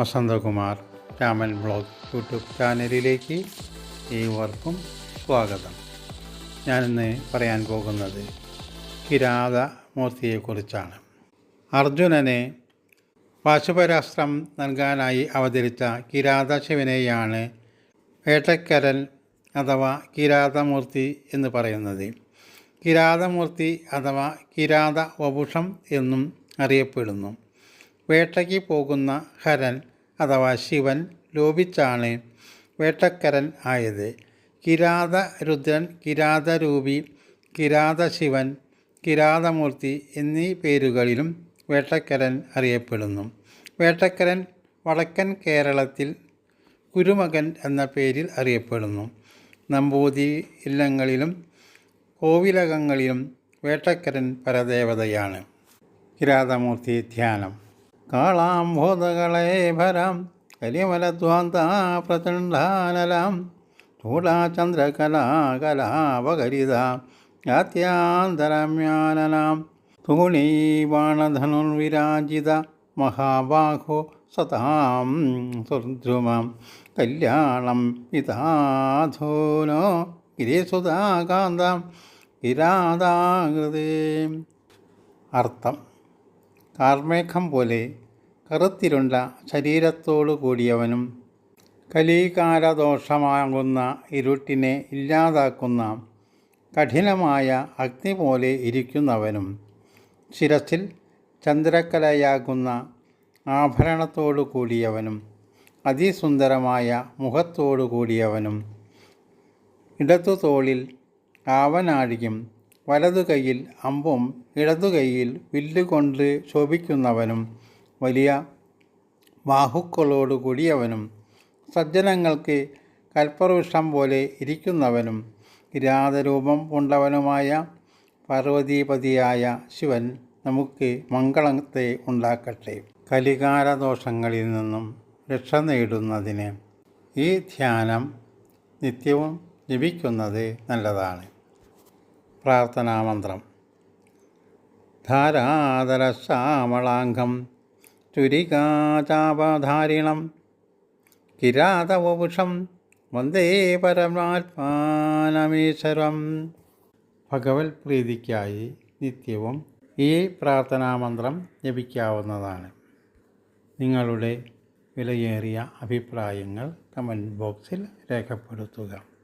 Vasanthakumar Raman blog YouTube ചാനലിലേക്ക് ഏവർക്കും സ്വാഗതം. ഞാനിന്ന് പറയാൻ പോകുന്നത് കിരാത മൂർത്തിയെക്കുറിച്ചാണ് അർജുനനെ പാശുപരാസ്ത്രം നൽകാനായി അവതരിച്ച കിരാത ശിവനെയാണ് വേട്ടക്കരൻ അഥവാ കിരാതമൂർത്തി എന്ന് പറയുന്നത്. കിരാതമൂർത്തി അഥവാ കിരാത വപുഷം എന്നും അറിയപ്പെടുന്നു. വേട്ടയ്ക്ക് പോകുന്ന ഹരൻ അഥവാ ശിവൻ ലോപിച്ചാണ് വേട്ടക്കരൻ ആയത്. കിരാത രുദ്രൻ കിരാതരൂപി കിരാതശിവൻ കിരാതമൂർത്തി എന്നീ പേരുകളിലും വേട്ടക്കരൻ അറിയപ്പെടുന്നു. വേട്ടക്കരൻ വടക്കൻ കേരളത്തിൽ കുരുമകൻ എന്ന പേരിൽ അറിയപ്പെടുന്നു. നമ്പൂതിരി ഇല്ലങ്ങളിലും കോവിലകങ്ങളിലും വേട്ടക്കരൻ പരദേവതയാണ്. കിരാതമൂർത്തി ധ്യാനം. കാളാംബോധകളെ ഭരാം കലിമലദ്വാന്ത പ്രചണ്ഡാനലാം ചൂടാചന്ദ്രകലാകലാപകരിത യാത്യാന്തരമ്യാനനാം തൂണീബാണധനുർവിരാജിത മഹാബാഹോ സതാം സുർദ്രുമാം കല്യാണം പിതാധൂനോ ഗിരിസുതാകാന്താം കിരാതാകൃതി അർത്ഥം കാർമേഘം പോലെ കറുത്തിരുണ്ട ശരീരത്തോടു കൂടിയവനും കലീകാരദോഷമാകുന്ന ഇരുട്ടിനെ ഇല്ലാതാക്കുന്ന കഠിനമായ അഗ്നി പോലെ ഇരിക്കുന്നവനും ശിരസിൽ ചന്ദ്രക്കലയാകുന്ന ആഭരണത്തോടു കൂടിയവനും അതിസുന്ദരമായ മുഖത്തോടു കൂടിയവനും ഇടതു തോളിൽ ആവനാഴിയും വലതു കൈയിൽ അമ്പും ഇടതു കൈയിൽ വില്ലുകൊണ്ട് ശോഭിക്കുന്നവനും വലിയ ബാഹുക്കളോടുകൂടിയവനും സജ്ജനങ്ങൾക്ക് കൽപ്പവൃക്ഷം പോലെ ഇരിക്കുന്നവനും കിരാതരൂപം കൊണ്ടവനുമായ പാർവതീപതിയായ ശിവൻ നമുക്ക് മംഗളത്തെ ഉണ്ടാക്കട്ടെ. കലികാരദോഷങ്ങളിൽ നിന്നും രക്ഷ നേടുന്നതിന് ഈ ധ്യാനം നിത്യവും ജപിക്കുന്നത് നല്ലതാണ്. പ്രാർത്ഥനാമന്ത്രം. ധാരാതരശ്യാമളാംഗം ചുരികാചാപധാരിണം. കിരാതവപുഷം വന്ദേ പരമാത്മാനമീശ്വരം. ഭഗവത് പ്രീതിക്കായി നിത്യവും ഈ പ്രാർത്ഥനാമന്ത്രം ജപിക്കാവുന്നതാണ്. നിങ്ങളുടെ വിലയേറിയ അഭിപ്രായങ്ങൾ കമന്റ് ബോക്സിൽ രേഖപ്പെടുത്തുക.